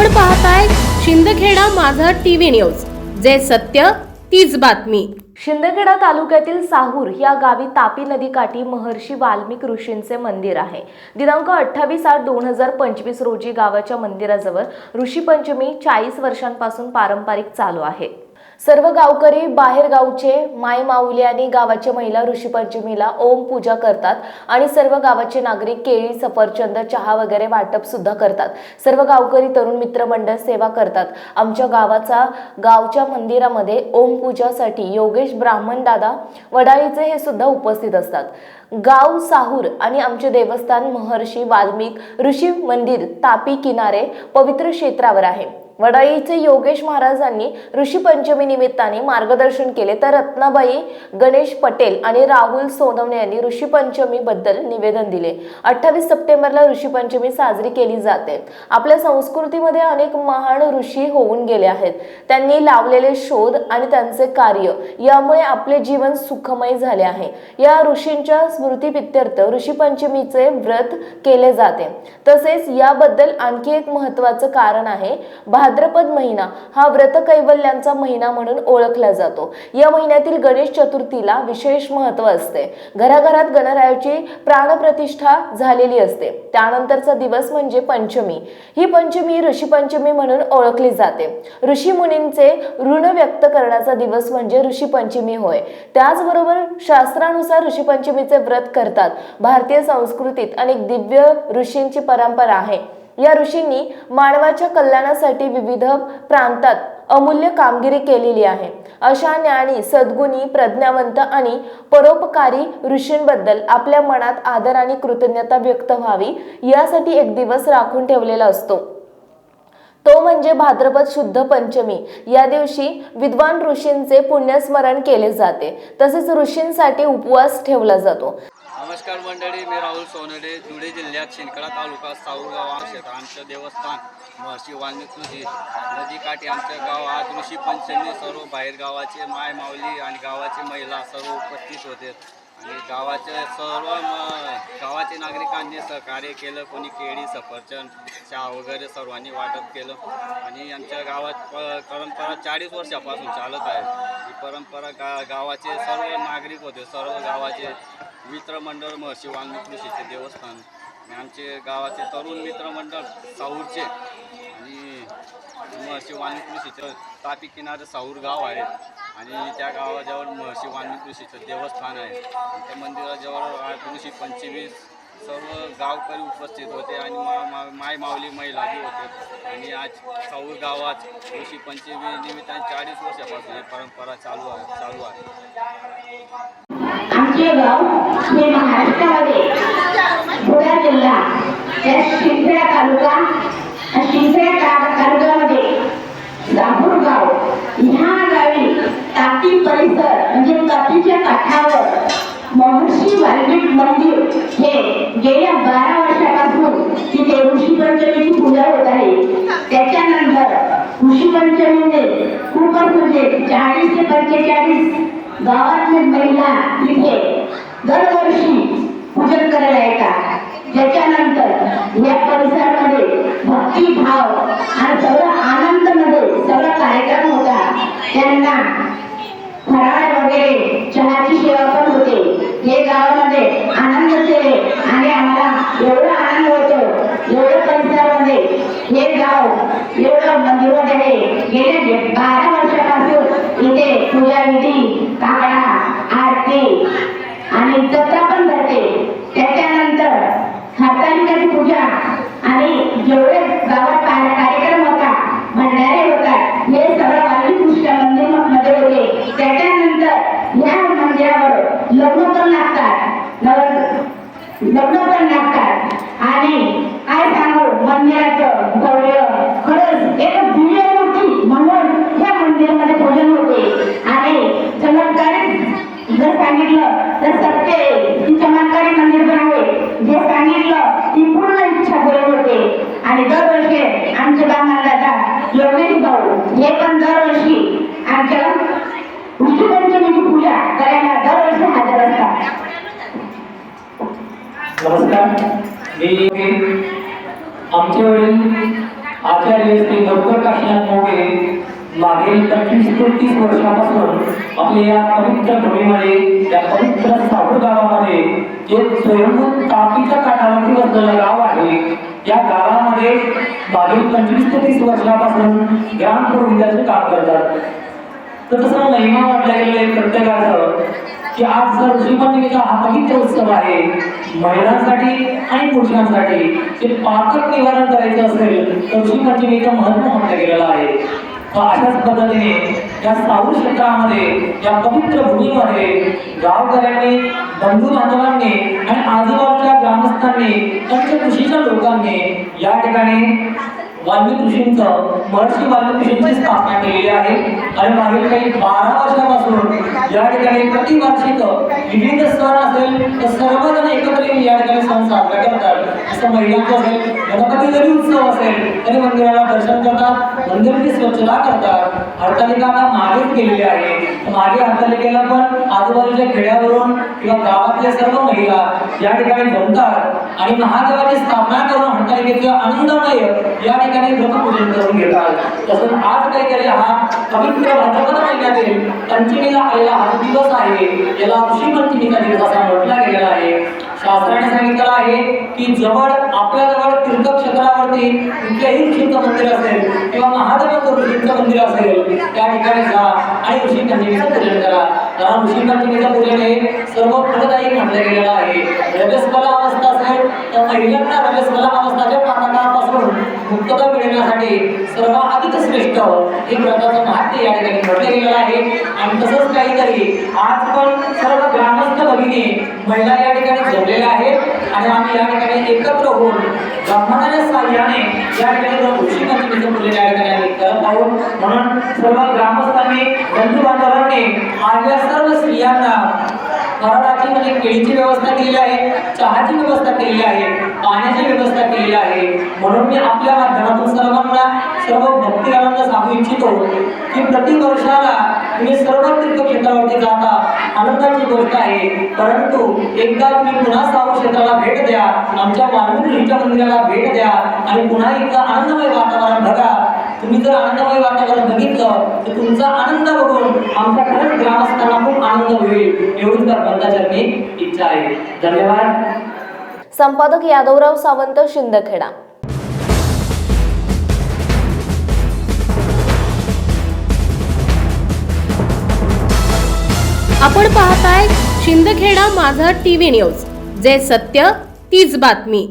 आपण पाहताय शिंदखेडा माझा टीव्ही न्यूज. जे सत्य तीच बातमी. शिंदखेडा तालुक्यातील साहूर या गावी तापी नदीकाठी महर्षी वाल्मिक ऋषींचे मंदिर आहे. दिनांक अठ्ठावीस आठ दोन हजार पंचवीस रोजी गावाच्या मंदिराजवळ ऋषीपंचमी चाळीस वर्षांपासून पारंपरिक चालू आहे. सर्व गावकरी बाहेर गावचे माय माऊली आणि गावाच्या महिला ऋषीपंचमीला ओम पूजा करतात आणि सर्व गावाचे नागरिक केळी सफरचंद चहा वगैरे वाटप सुद्धा करतात. सर्व गावकरी तरुण मित्रमंडळ सेवा करतात. आमच्या गावाचा गावच्या मंदिरामध्ये ओम पूजासाठी योगेश ब्राह्मण दादा वडाळीचे हे सुद्धा उपस्थित असतात. गाव साहूर आणि आमचे देवस्थान महर्षी वाल्मिक ऋषी मंदिर तापी किनारे पवित्र क्षेत्रावर आहे. वडाळीचे योगेश महाराजांनी ऋषी पंचमी निमित्ताने मार्गदर्शन केले तर रत्नाबाई गणेश पटेल आणि राहुल सोनवणे यांनी ऋषी पंचमी बद्दल निवेदन दिले. अठ्ठावीस सप्टेंबरला ऋषी पंचमी साजरी केली जाते. आपल्या संस्कृतीमध्ये अनेक महान ऋषी होऊन गेले आहेत. त्यांनी लावलेले शोध आणि त्यांचे कार्य यामुळे आपले जीवन सुखमय झाले आहे. या ऋषींच्या स्मृतीपित्यर्थ ऋषी पंचमीचे व्रत केले जाते. तसेच याबद्दल आणखी एक महत्वाचं कारण आहे. भाद्रपद महिना हा व्रत कैवल्यांचा महिना म्हणून ओळखला जातो. या महिन्यातील गणेश चतुर्थीला विशेष महत्त्व असते. घराघरात गणरायाची प्राणप्रतिष्ठा झालेली असते. त्यानंतरचा दिवस म्हणजे पंचमी. ही पंचमी ऋषी पंचमी म्हणून ओळखली जाते. ऋषी मुनींचे ऋण व्यक्त करण्याचा दिवस म्हणजे ऋषी पंचमी होय. त्याचबरोबर शास्त्रानुसार ऋषी पंचमीचे व्रत करतात. भारतीय संस्कृतीत अनेक दिव्य ऋषींची परंपरा आहे. या ऋषींनी मानवाच्या कल्याणासाठी विविध प्रांतात अमूल्य कामगिरी केलेली आहे. अशा ज्ञानी सद्गुणी प्रज्ञावंत आणि परोपकारी ऋषींबद्दल आपल्या मनात आदर आणि कृतज्ञता व्यक्त व्हावी यासाठी एक दिवस राखून ठेवलेला असतो. तो म्हणजे भाद्रपद शुद्ध पंचमी. या दिवशी विद्वान ऋषींचे पुण्यस्मरण केले जाते. तसेच ऋषींसाठी उपवास ठेवला जातो. नमस्कार मंडळी मी राहुल सोनडे धुळे जिल्ह्यात शिंदखेडा तालुका साऊरगाव क्षेत्र आमचं देवस्थान महर्षी वाल्मिक नदी नदीकाठी आमचं गाव आज ऋषी पंचमी सर्व बाहेर गावाचे माय माऊली आणि गावाचे महिला सर्व उपस्थित होते. आणि गावाचे सर्व गावाचे नागरिकांनी सहकार्य केलं कोणी केळी सफरचंद चहा वगैरे सर्वांनी वाटप केलं. आणि आमच्या गावात प- परंपरा चाळीस वर्षापासून चालत आहे. ही परंपरा गा गावाचे सर्व नागरिक होते सर्व गावाचे मित्रमंडळ महर्षी वाल्मिक देवस्थान आमचे गावाचे तरुण मित्रमंडळ साऊरचे आणि महर्षी वाल्मिक तापी किनारे साऊर गाव आहे. आणि त्या गावाजवळ महर्षी वाल्मिक देवस्थान आहे. त्या मंदिराजवळ आज पंचवीस सर्व गावकरी उपस्थित होते आणि मा मा माय माऊली महिलाही होते. आणि आज साऊर गावात ऋषी पंचमी निमित्ताने चाळीस वर्षापासून ही परंपरा चालू आहे चालू आहे. आमचे गाव हे महाराष्ट्रामध्ये. धुळा जिल्हा. या शिंदखेडा तालुका या शिंदखेडा तालुक्यामध्ये दाभूर गाव. ह्या गावी तापी परिसर म्हणजे तापीच्या काठावर महर्षी वाल्मिक मंदिर हे गेल्या बारा वर्षापासून तिथे ऋषी पंचमीची पूजा होत आहे. त्याच्यानंतर ऋषी पंचमीने खूपच म्हणजे चाळीस ते पंचेचाळीस गावातल्या महिला तिथे दरवर्षी लग्न लग्न पण लागतात आणि काय सांगू? मंदिराचं भव्य खरंच एक नमस्कार. मी आमचे वडील आचार्य श्री डॉक्टर काशीनाथ मोगे मागील पंचवीस ते तीस वर्षापासून आपल्या या पवित्र भूमीमध्ये या पवित्र सावड गावामध्ये एक स्वयंभूत तापीच्या काठावरती बसलेलं गाव आहे या गावामध्ये मागील पंचवीस ते तीस वर्षापासून ग्रामपुरोहिताचे काम करतात. तर तसं महिमा वाटला गेलेला आहे प्रत्येकाचं की आज जर ऋषीपंचमीचा हा पवित्र उत्सव आहे महिलांसाठी आणि पुरुषांसाठी जे पातक निवारण करायचं असेल तर ऋषीपंचमीचं महत्त्व म्हटलं गेलेलं आहे. तर अशाच पद्धतीने या साऊर क्षेत्रामध्ये या पवित्र भूमीमध्ये गावकऱ्यांनी बंधू बांधवांनी आणि आजूबाजूच्या ग्रामस्थांनी त्यांच्या कृषीच्या लोकांनी या ठिकाणी वाल्मिक ऋषींचं महर्षी वाल्मिक ऋषींची स्थापना केलेली आहे. आणि मागील काही बारा वर्षापासून या ठिकाणी प्रतिवार्षिक विविध सण असेल तर सर्वजण एकत्र येऊन या ठिकाणी सण साजरा करतात. जसं महिलांचं असेल गणपती जरी उत्सव असेल तरी मंदिराला दर्शन करतात मंदिराची स्वच्छता करतात. हरतालिका आता मागेच केलेली आहे. मागे हरतालिकेला पण आजूबाजूच्या खेड्यावरून किंवा गावातल्या सर्व महिला या ठिकाणी जमतात. आणि महादेवाची स्थापना करून हरतालिकेचं आनंदमय या ठिकाणी व्रतपूजन करून घेतात तसंच आज काहीतरी हा पवित्र भाद्रपद महिन्यातील पंचमीला आलेला हा दिवस आहे. याला ऋषी पंचमीचा दिवस असा म्हटला गेलेला आहे. शास्त्राने सांगितलं आहे की जवळ आपल्याजवळ तीर्थक्षेत्रावरती कुठल्याही ऋषींचं मंदिर असेल किंवा महादेवाचं ऋषींचं मंदिर असेल त्या ठिकाणी जा आणि ऋषी पंचमीचं पूजन करा. कारण ऋषी पंचमीचं पूजन हे सर्व फलदायी म्हटलं गेलेलं आहे. रजस्वला अवस्था असेल तर महिलांना मुक्तता मिळण्यासाठी सर्वाधिक श्रेष्ठ हे प्रकारचं महात्म्य या ठिकाणी घडलं गेलेलं आहे. आणि तसंच काहीतरी आज पण सर्व ग्रामस्थ भगिनी महिला या ठिकाणी जमलेल्या आहेत. आणि आम्ही या ठिकाणी एकत्र होऊन ब्राह्मणाच्या साह्याने या ठिकाणी ऋषी पंचमीचं पूजन या ठिकाणी आम्ही करत आहोत म्हणून सर्व ग्रामस्थांनी बंधू बांधवांनी आपल्या सर्व स्त्रियांना फराळाची म्हणजे केळीची व्यवस्था केलेली आहे चहाची व्यवस्था केलेली आहे पाण्याची व्यवस्था केलेली आहे. म्हणून मी आपल्या माध्यमातून सर्वांना सर्व भक्तिकारांना सांगू इच्छितो की प्रति वर्षाला तुम्ही सर्व तीर्थक्षेत्रावरती जाता. आनंदाची गोष्ट आहे. परंतु एकदा तुम्ही पुन्हा साऊ क्षेत्राला भेट द्या. आमच्या वाल्मिकीच्या मंदिराला भेट द्या. आणि पुन्हा एकदा आनंदमय वातावरण बघा. तुम्ही जर आनंदमय वातावरण बघितलं तर तुमचा आनंद बघून आमच्या खरंच ग्रामस्थांना खूप आनंद होईल एवढीच तर बंदाचरणी इच्छा आहे. धन्यवाद. संपादक यादवराव सावंत शिंदखेडा. आपण पाहताय शिंदखेडा माझा टीव्ही न्यूज. जे सत्य तीच बातमी.